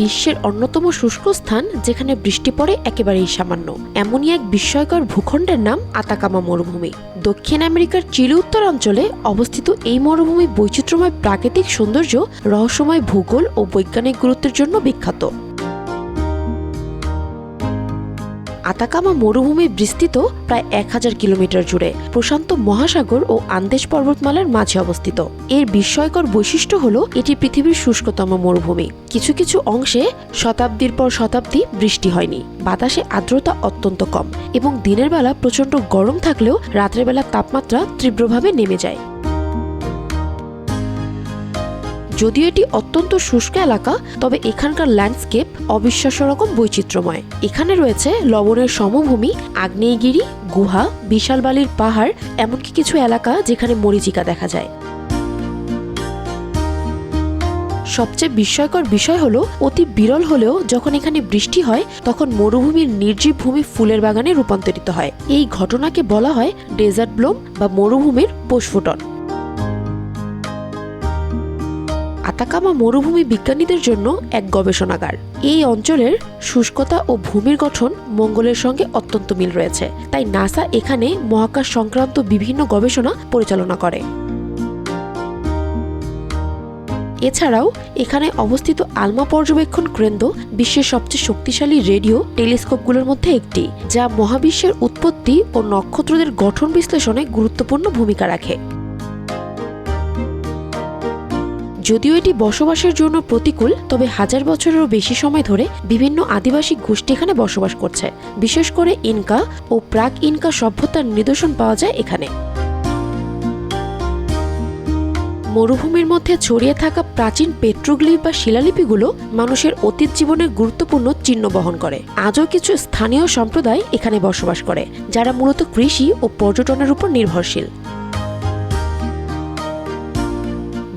বিশ্বের অন্যতম শুষ্ক স্থান যেখানে বৃষ্টি পড়ে একেবারেই সামান্য। এমনই এক বিস্ময়কর ভূখণ্ডের নাম আতাকামা মরুভূমি। দক্ষিণ আমেরিকার চিলি উত্তরাঞ্চলে অবস্থিত এই মরুভূমি বৈচিত্র্যময় প্রাকৃতিক সৌন্দর্য রহস্যময় ভূগোল ও বৈজ্ঞানিক গুরুত্বের জন্য বিখ্যাত। আতাকামা মরুভূমি বিস্তৃত প্রায় এক হাজার কিলোমিটার জুড়ে, প্রশান্ত মহাসাগর ও আন্দেশ পর্বতমালার মাঝে অবস্থিত। এর বিস্ময়কর বৈশিষ্ট্য হল, এটি পৃথিবীর শুষ্কতম মরুভূমি। কিছু কিছু অংশে শতাব্দীর পর শতাব্দী বৃষ্টি হয়নি। বাতাসে আর্দ্রতা অত্যন্ত কম এবং দিনের বেলা প্রচণ্ড গরম থাকলেও রাতের বেলা তাপমাত্রা তীব্রভাবে নেমে যায়। যদিও এটি অত্যন্ত শুষ্ক এলাকা, তবে এখানকার ল্যান্ডস্কেপ অবিশ্বাস্য রকম বৈচিত্র্যময়। এখানে রয়েছে লবণের সমভূমি, আগ্নেয়গিরি, গুহা বিশাল বালির পাহাড়, এমনকি কিছু এলাকা যেখানে মরিচিকা দেখা যায়। সবচেয়ে বিস্ময়কর বিষয় হলো, অতি বিরল হলেও যখন এখানে বৃষ্টি হয়, তখন মরুভূমির নির্জীব ভূমি ফুলের বাগানে রূপান্তরিত হয়। এই ঘটনাকে বলা হয় ডেজার্ট ব্লোম বা মরুভূমির প্রস্ফুটন আতাকামা মরুভূমি বিজ্ঞানীদের জন্য এক গবেষণাগার। এই অঞ্চলের শুষ্কতা ও ভূমির গঠন মঙ্গলের সঙ্গে অত্যন্ত মিল রয়েছে। তাই নাসা এখানে মহাকাশ সংক্রান্ত বিভিন্ন গবেষণা পরিচালনা করে। এছাড়াও এখানে অবস্থিত আলমা পর্যবেক্ষণ কেন্দ্র বিশ্বের সবচেয়ে শক্তিশালী রেডিও টেলিস্কোপগুলোর মধ্যে একটি, যা মহাবিশ্বের উৎপত্তি ও নক্ষত্রদের গঠন বিশ্লেষণে গুরুত্বপূর্ণ ভূমিকা রাখে। যদিও এটি বসবাসের জন্য প্রতিকূল, তবে হাজার বছরেরও বেশি সময় ধরে বিভিন্ন আদিবাসী গোষ্ঠী এখানে বসবাস করছে। বিশেষ করে ইনকা ও প্রাক ইনকা সভ্যতার নিদর্শন পাওয়া যায় এখানে। মরুভূমির মধ্যে ছড়িয়ে থাকা প্রাচীন পেট্রোগ্লিফ বা শিলালিপিগুলো মানুষের অতীত জীবনের গুরুত্বপূর্ণ চিহ্ন বহন করে। আজও কিছু স্থানীয় সম্প্রদায় এখানে বসবাস করে, যারা মূলত কৃষি ও পর্যটনের উপর নির্ভরশীল।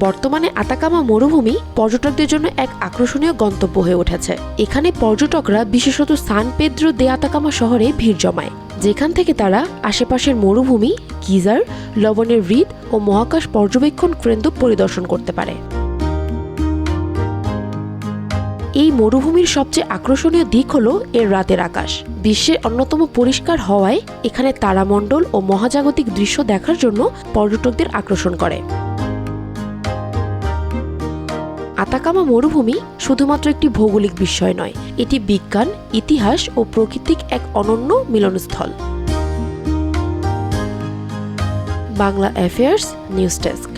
বর্তমানে আতাকামা মরুভূমি পর্যটকদের জন্য এক আকর্ষণীয় গন্তব্য হয়ে উঠেছে। এখানে পর্যটকরা বিশেষত সান পেদ্রো দে আতাকামা শহরে ভিড় জমায়, যেখান থেকে তারা আশেপাশের মরুভূমি, গিজার, লবণের হ্রদ ও মহাকাশ পর্যবেক্ষণ কেন্দ্র পরিদর্শন করতে পারে। এই মরুভূমির সবচেয়ে আকর্ষণীয় দিক হল এর রাতের আকাশ। বিশ্বের অন্যতম পরিষ্কার হওয়ায় এখানে তারামণ্ডল ও মহাজাগতিক দৃশ্য দেখার জন্য পর্যটকদের আকর্ষণ করে। আতাকামা মরুভূমি শুধুমাত্র একটি ভৌগোলিক বিষয় নয়, এটি বিজ্ঞান, ইতিহাস ও প্রকৃতিক এক অনন্য মিলনস্থল। Bangla affairs news desk